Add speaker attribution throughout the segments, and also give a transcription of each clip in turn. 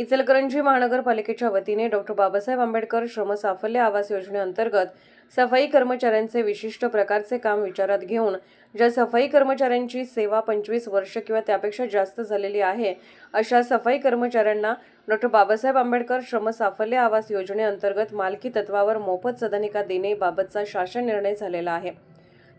Speaker 1: इचलकरंजी महानगरपालिकेच्या वतीने डॉक्टर बाबासाहेब आंबेडकर श्रमसाफल्य आवास योजनेअंतर्गत सफाई कर्मचाऱ्यांचे विशिष्ट प्रकारचे काम विचारात घेऊन ज्या सफाई कर्मचाऱ्यांची सेवा पंचवीस वर्ष किंवा त्यापेक्षा जास्त झालेली आहे अशा सफाई कर्मचाऱ्यांना डॉक्टर बाबासाहेब आंबेडकर श्रमसाफल्य आवास योजनेअंतर्गत मालकी तत्वावर मोफत सदनिका देणे बाबतचा शासन निर्णय झालेला आहे.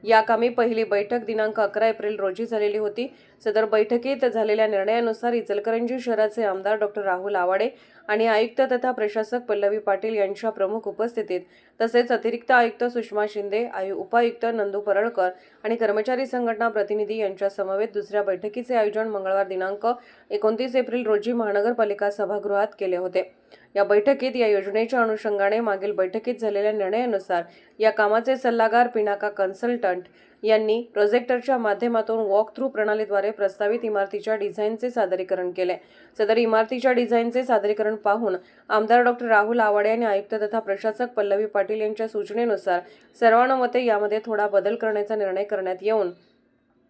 Speaker 1: या कामी पहिली बैठक दिनांक अकरा एप्रिल रोजी झालेली होती. सदर बैठकीत झालेल्या निर्णयानुसार इचलकरंजी शहराचे आमदार डॉक्टर राहुल आवाडे आणि आयुक्त तथा प्रशासक पल्लवी पाटील यांच्या प्रमुख उपस्थितीत तसेच अतिरिक्त आयुक्त सुषमा शिंदे आयु उपायुक्त नंदू परळकर आणि कर्मचारी संघटना प्रतिनिधी यांच्या समवेत दुसऱ्या बैठकीचे आयोजन मंगळवार दिनांक एकोणतीस एप्रिल रोजी महानगरपालिका सभागृहात केले होते. या बैठकीत या योजनेच्या अनुषंगाने मागील बैठकीत झालेल्या निर्णयानुसार या कामाचे सल्लागार पिनाका कन्सल्टंट यांनी प्रोजेक्टरच्या माध्यमातून वॉक थ्रू प्रणालीद्वारे प्रस्तावित इमारतीच्या डिझाईनचे सादरीकरण केले. सदर इमारतीच्या डिझाईनचे सादरीकरण पाहून आमदार डॉक्टर राहुल आवाडे आणि आयुक्त तथा प्रशासक पल्लवी पाटील यांच्या सूचनेनुसार सर्वानुमते यामध्ये थोडा बदल करण्याचा निर्णय करण्यात येऊन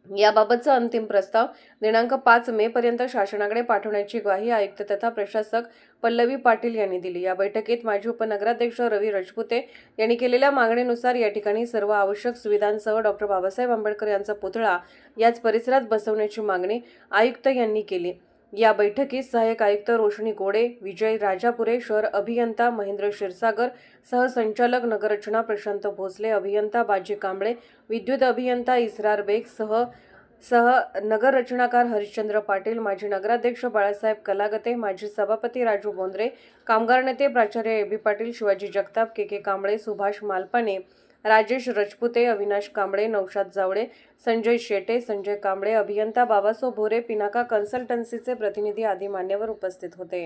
Speaker 1: याबाबतचा अंतिम प्रस्ताव दिनांक पाच मे पर्यंत शासनाकडे पाठवण्याची ग्वाही आयुक्त तथा प्रशासक पल्लवी पाटील यांनी दिली. या बैठकीत माजी उपनगराध्यक्ष रवी रजपुते यांनी केलेल्या मागणीनुसार या ठिकाणी सर्व आवश्यक सुविधांसह डॉक्टर बाबासाहेब आंबेडकर यांचा पुतळा याच परिसरात बसवण्याची मागणी आयुक्त यांनी केली. या बैठकीत सहाय्यक आयुक्त रोशनी गोडे विजय राजापुरे शहर अभियंता महेंद्र क्षीरसागर सहसंचालक नगररचना प्रशांत भोसले अभियंता बाजी कांबळे विद्युत अभियंता इस्रार बेग सह सह नगररचनाकार हरिश्चंद्र पाटील माजी नगराध्यक्ष बाळासाहेब कलागते माजी सभापती राजू बोंद्रे कामगार नेते प्राचार्य ए बी पाटील शिवाजी जगताप के के कांबळे सुभाष मालपाने राजेश रजपुते अविनाश कांबळे नौशाद जावळे संजय शेटे संजय कांबळे अभियंता बाबासो भोरे पिनाका कन्सल्टन्सीचे प्रतिनिधी आदी मान्यवर उपस्थित होते.